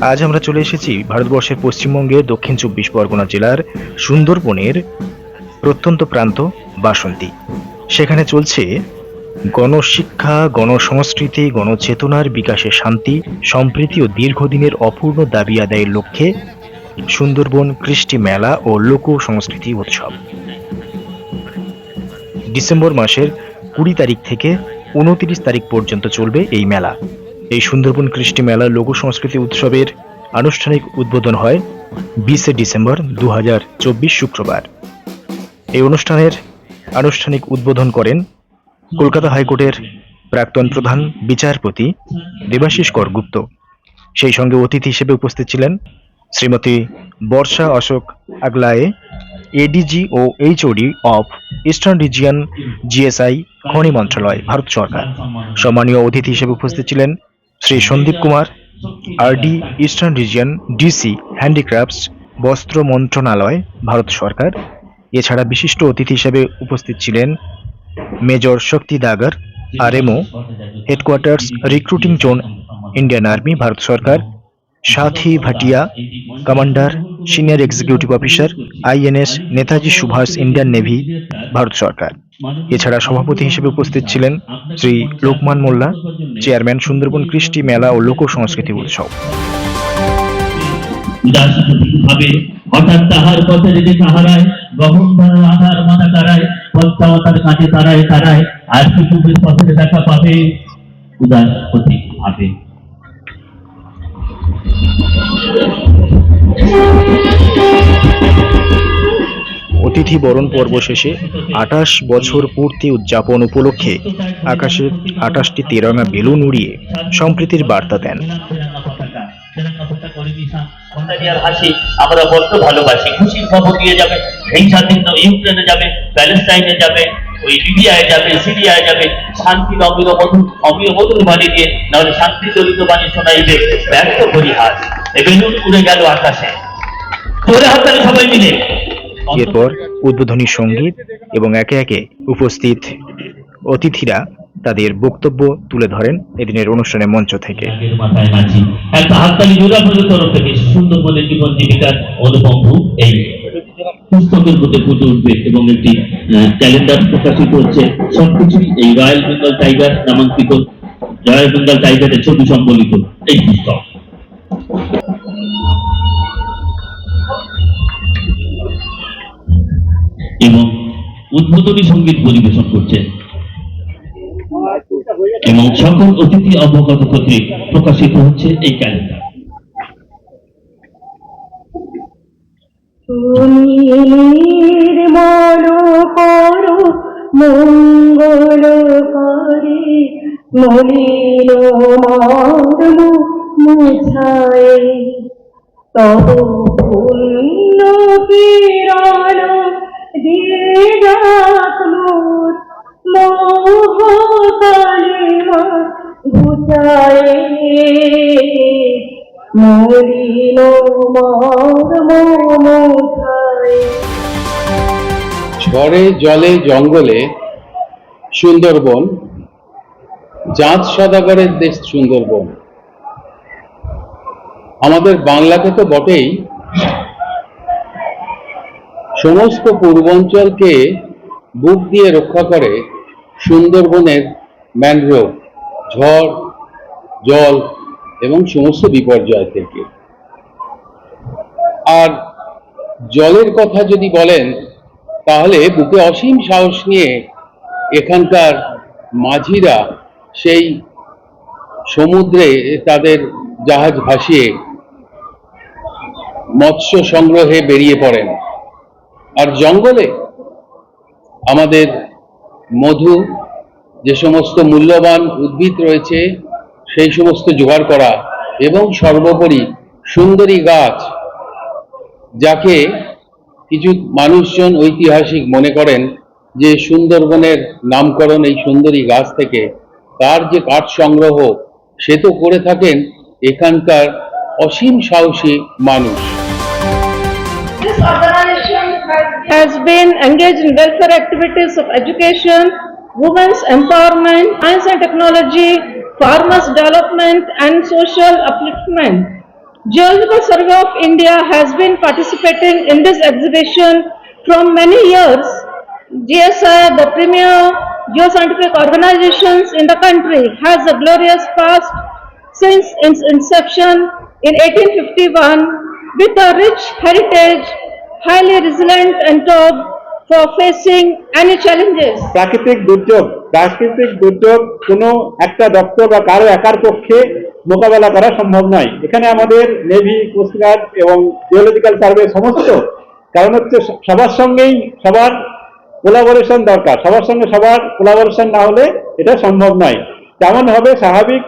আজ আমরা চলে এসেছি ভারতবর্ষের পশ্চিমবঙ্গের দক্ষিণ চব্বিশ পরগনা জেলার সুন্দরবনের প্রত্যন্ত প্রান্ত বাসন্তী। সেখানে চলছে গণশিক্ষা, গণসংস্কৃতি, গণচেতনার বিকাশে শান্তি সম্প্রীতি ও দীর্ঘদিনের অপূর্ণ দাবি আদায়ের লক্ষ্যে সুন্দরবন কৃষ্টি মেলা ও লোক সংস্কৃতি উৎসব। ডিসেম্বর মাসের কুড়ি তারিখ থেকে উনত্রিশ তারিখ পর্যন্ত চলবে এই মেলা। এই সুন্দরবন কৃষ্টি মেলা লোক সংস্কৃতি উৎসবের আনুষ্ঠানিক উদ্বোধন হয় বিশে ডিসেম্বর দু হাজার চব্বিশ শুক্রবার। এই অনুষ্ঠানের আনুষ্ঠানিক উদ্বোধন করেন কলকাতা হাইকোর্টের প্রাক্তন প্রধান বিচারপতি দেবাশিস করগুপ্ত। সেই সঙ্গে অতিথি হিসেবে উপস্থিত ছিলেন Shrimati Barsha Ashok আগলায়ে, ADG O HOD of eastern region GSI খনি মন্ত্রণালয়, ভারত সরকার। সম্মানীয় অতিথি হিসেবে উপস্থিত ছিলেন Shri Sandeep Kumar RD eastern region, DC, handicrafts, বস্ত্র মন্ত্রণালয়, ভারত সরকার। এছাড়া বিশিষ্ট অতিথি হিসেবে উপস্থিত ছিলেন major Shakti Dagar RMO headquarters recruiting zone Indian army Bharat সরকার। Sathi Bhatia commander senior executive officer INS Netaji Subhas Indian navy Bharat সরকার। এছাড়া সভাপতি হিসেবে উপস্থিত ছিলেন শ্রী লোকমান মোল্লা, চেয়ারম্যান সুন্দরবন কৃষ্টি মেলা ও লোক সংস্কৃতি উৎসব। হঠাৎ তাহার পথে যদি তাহারায় গহন ধরার আধার মাথা তারায় তারায় তারায় আর পথে দেখা পাবে উদাস ভাবে। অতিথি বরণ পর্ব শেষে আঠাশ বছর পূর্তি উদযাপন উপলক্ষে আকাশে আঠাশটি তেরঙা বেলুন উড়িয়ে সম্প্রীতির বার্তা দেন। আমরা বড্ড ভালোবাসি খুশির খবর দিয়ে যাবে এই স্বাধীন ইউক্রেনে যাবে প্যালেস্টাইনে যাবে ওই লিবিয়ায় যাবে সিরিয়ায় যাবে শান্তির অমির বাণী দিয়ে নাহলে শান্তি জড়িত বাণী শোনাইবে ব্যর্থ পরিহাস এ বেলুন উড়ে গেল আকাশে হাতালে সবাই মিলে এরপর উদ্বোধনী সংগীত এবং একে একে উপস্থিত অতিথিরা তাদের বক্তব্য তুলে ধরেন এদিনের অনুষ্ঠানের মঞ্চ থেকে। জীবন জীবিকার অনুপম এই পুস্তকের মধ্যে ফুটে উঠবে এবং একটি ক্যালেন্ডার প্রকাশিত হচ্ছে। সবকিছুই এই রয়্যাল বেঙ্গল টাইগার নামাঙ্কিত। রয়্যাল বেঙ্গল টাইগারের ছবি সম্বলিত এই পুস্তক। এবং উদ্বোধনী সংগীত পরিবেশন করছেন এবং সকল অতিথি অবগত কর্তৃক প্রকাশিত হচ্ছে এই ক্যালেন্ডার। নির্মল করো মঙ্গল করে মলিন মর্ম মুছায়। তব ঝড়ে জলে জঙ্গলে সুন্দরবন চাঁদ সদাগরের দেশ সুন্দরবন। আমাদের বাংলাকে তো বটেই সমস্ত পূর্বাঞ্চলকে বুক দিয়ে রক্ষা করে সুন্দরবনের ম্যানগ্রোভ, ঝড়, জল এবং সমস্ত বিপর্যয় থেকে। আর জলের কথা যদি বলেন, তাহলে বুকে অসীম সাহস নিয়ে এখানকার মাঝিরা সেই সমুদ্রে তাদের জাহাজ ভাসিয়ে মৎস্য সংগ্রহে বেরিয়ে পড়েন। আর জঙ্গলে আমাদের মধু যে সমস্ত মূল্যবান উদ্ভিদ রয়েছে, সেই সমস্ত জোগাড় করা এবং সর্বোপরি সুন্দরী গাছ, যাকে কিছু মানুষজন ঐতিহাসিক মনে করেন যে সুন্দরবনের নামকরণ এই সুন্দরী গাছ থেকে, তার যে কাঠ সংগ্রহ, সে তো করে থাকেন এখানকার অসীম সাহসী মানুষ। Has been engaged in welfare activities of education, women's empowerment, science and technology, farmers' development and social upliftment. Geological Survey of India has been participating in this exhibition from many years. GSI, the premier geoscientific organizations in the country, has a glorious past since its inception in 1851 with a rich heritage, highly resilient and top for facing any challenges. প্রাকৃতিক দুর্যোগ প্রাকৃতিক দুর্যোগ কোনো একটা দপ্তর বা কারও একার পক্ষে মোকাবেলা করা সম্ভব নয়। এখানে আমাদের নেভি কোস্টগার্ড এবং জিওলজিক্যাল সার্ভে সমস্ত, কারণ হচ্ছে সবার সঙ্গেই সবার কোলাবোরেশন দরকার। সবার সঙ্গে সবার কোলাবোরেশন না হলে এটা সম্ভব নয়। তেমন হবে স্বাভাবিক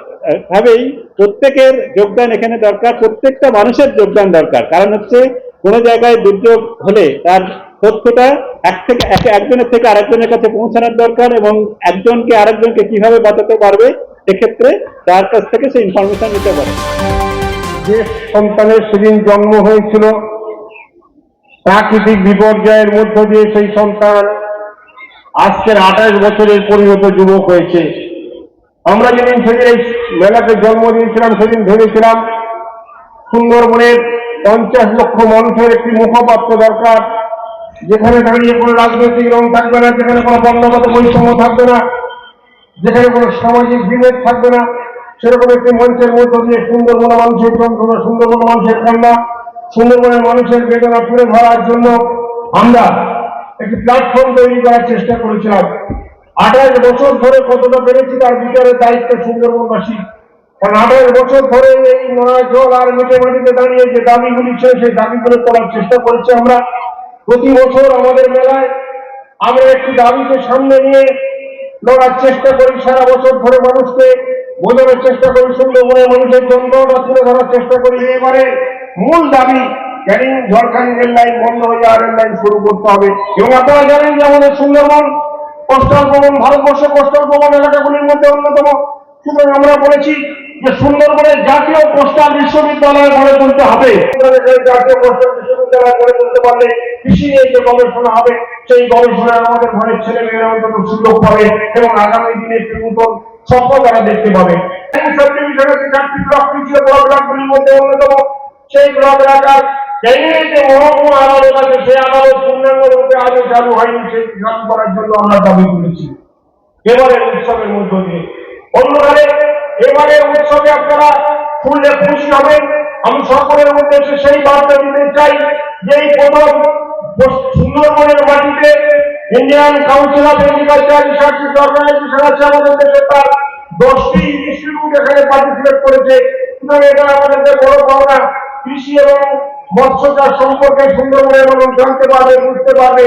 ভাবেই প্রত্যেকের যোগদান এখানে দরকার, প্রত্যেকটা মানুষের যোগদান দরকার। কারণ হচ্ছে কোনো জায়গায় দুর্যোগ হলে তার তথ্যটা এক থেকে এক- একজনের থেকে আরেকজনের কাছে পৌঁছানোর দরকার এবং একজনকে আরেকজনকে কীভাবে বাঁচাতে পারবে সেক্ষেত্রে তার কাছ থেকে সেই ইনফরমেশন নিতে পারে। যে সন্তানের সেদিন জন্ম হয়েছিল, প্রাকৃতিক বিপর্যয়ের মধ্য দিয়ে সেই সন্তান আজকের আঠাশ বছরের পরিণত যুবক হয়েছে। আমরা যেদিন সেদিন এই মেলাতে জন্ম দিয়েছিলাম, সেদিন ভেবেছিলাম সুন্দরবনের পঞ্চাশ লক্ষ মানুষের একটি মুখপাত্র দরকার। যেখানে দাঁড়িয়ে কোনো রাজনৈতিক রং থাকবে না, যেখানে কোনো বর্ণগত বৈষম্য থাকবে না, যেখানে কোনো সামাজিক বিভেদ থাকবে না, সেরকম একটি মঞ্চের মধ্য দিয়ে সুন্দরবন মানুষের যন্ত্রণা সুন্দরবন মানুষের কান্না, সুন্দরবনের মানুষের বেদনা তুলে ধরার জন্য আমরা একটি প্ল্যাটফর্ম তৈরি করার চেষ্টা করেছিলাম। আঠাশ বছর ধরে কতটা পেরেছি তার বিচারের দায়িত্ব সুন্দরবনবাসী কারণ আঠাশ বছর ধরে এই নয় জল আর মিটে মাটিতে দাঁড়িয়ে যে দাবিগুলি ছিল, সেই দাবিগুলো করার চেষ্টা করেছি আমরা। প্রতি বছর আমাদের মেলায় আমরা একটি দাবিকে সামনে নিয়ে লড়ার চেষ্টা করি। সারা বছর ধরে মানুষকে বোঝানোর চেষ্টা করি সুন্দরবনের মানুষের যন্ত্রণা তুলে ধরার চেষ্টা করি। এবারে মূল দাবি, ক্যানিং ঝড়খানি রেল লাইন বন্ধ হয়ে যাওয়া রেল লাইন শুরু করতে হবে। এবং আপনারা জানেন যে আমাদের সুন্দরবন, কোস্টাল ভবন, ভারতবর্ষের কোস্টাল ভবন এলাকাগুলির মধ্যে অন্যতম। সুতরাং আমরা বলেছি যে সুন্দরবনের জাতীয় কোস্টাল বিশ্ববিদ্যালয় গড়ে তুলতে হবে। জাতীয় কোস্টাল বিশ্ববিদ্যালয় গড়ে তুলতে পারলে কৃষি নিয়ে যে গবেষণা হবে, সেই গবেষণায় আমাদের ঘরের ছেলে মেয়েরা অন্তত সুযোগ পাবে এবং আগামী দিনে একটি নতুন স্বপ্ন তারা দেখতে পাবে। যে আগে চালু হয়নি, সেই করার জন্য আমরা দাবি করেছি। এবারের উৎসবের মধ্য দিয়ে। অন্যভাবে এবারের উৎসবে আপনারা ফুললে খুশি হবেন। আমি সকলের উদ্দেশ্যে সেই বার্তা দিতে চাই যে এই প্রথম সুন্দরবনের মাটিতে Indian council of agriculture research organisation আছে, আমাদের দেশে তার দশটি ইনস্টিটিউট এখানে পার্টিসিপেট করেছে। সুতরাং এটা আমাদের বড় পাওনা কৃষি এবং মৎস্য চাষ সম্পর্কে সুন্দরবনের মানুষ জানতে পারবে, বুঝতে পারবে।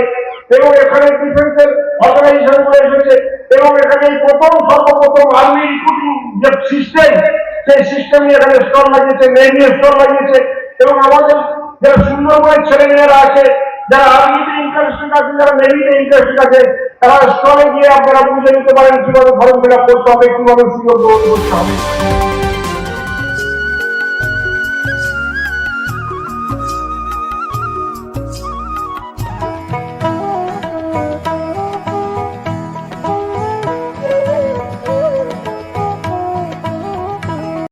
এবং এখানে ডিফেন্সের অর্গানাইজেশনগুলো এসেছে। এবং এখানে প্রথম, সর্বপ্রথম আর্মি রিক্রুটিং যে সিস্টেম সেই সিস্টেম নিয়ে এখানে স্টল লাগিয়েছে নেভি স্টল লাগিয়েছে, এবং আমাদের যারা সুন্দরবনের ছেলে মেয়েরা আছে, যারা আর্মিতে ইন্টারেস্টেড আছে, যারা নেভিতে ইন্টারেস্টেড আছে, তারা স্টলে গিয়ে আপনারা বুঝে নিতে পারেন কীভাবে ফর্ম ফিল আপ করতে হবে, কীভাবে সুযোগ গ্রহণ করতে হবে।